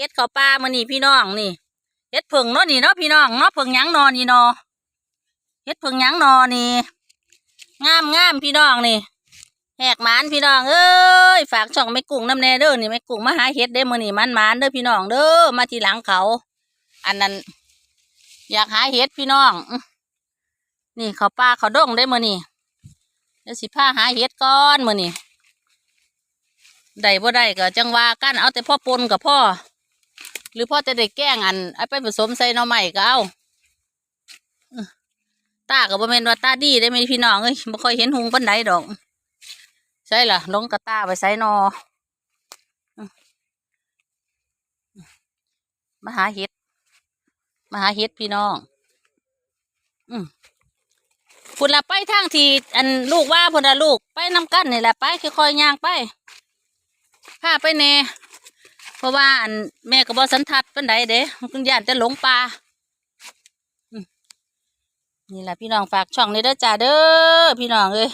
เฮ็ดข้าวปลามื้อนี้พี่น้องนี่เฮ็ดเพิ่งเนาะนี่เนาะพี่น้องเนาะเพิ่งยังนอนนี่เนาะเฮ็ดเพิ่งยังนอนนี่งามงามพี่น้องนี่แหกมานพี่น้องเอ้ยฝากช่องแม่กุ้งน้ำแน่เด้อนี่แม่กุ้งมาหาเฮ็ดได้มือนี้มันมานเด้อพี่น้องเด้อมาทีหลังเขา อันนั้น อยากหาเฮ็ดพี่น้อง นี่เขาวปลาเขาวดงได้มือนี้เดี๋ยวสิพาหาเฮ็ดก่อนมือนี้ได้บ่ได้ก็จังว่ากันเอาแต่พ่อปนกับพ่อ หรือพ่อจะได้แกล้งอันเอาไปผสมใส่หน่อไม้ก็เอาตาก็บ่แม่นว่าตาดีได้ไหมพี่น้องเอ้ยบ่ค่อยเห็นหุงปานใดดอก ใช่ล่ะลงกระตาไปใส่หนออื้อมาหาเห็ดมาหาเห็ดพี่น้อง อืมพุ่นละไปทางทีอันลูกว่าพุ่นละลูกไปนำกันนี่แหละไปค่อยๆย่างไปพาไปเน่ เพราะว่าอันแม่ก็บอสันทัดเป็นไดเด้คุณย่านจะหลงป่านี่แหละพี่น้องฝากช่องนี้เด้อจ้าเด้อพี่น้องเอ้ย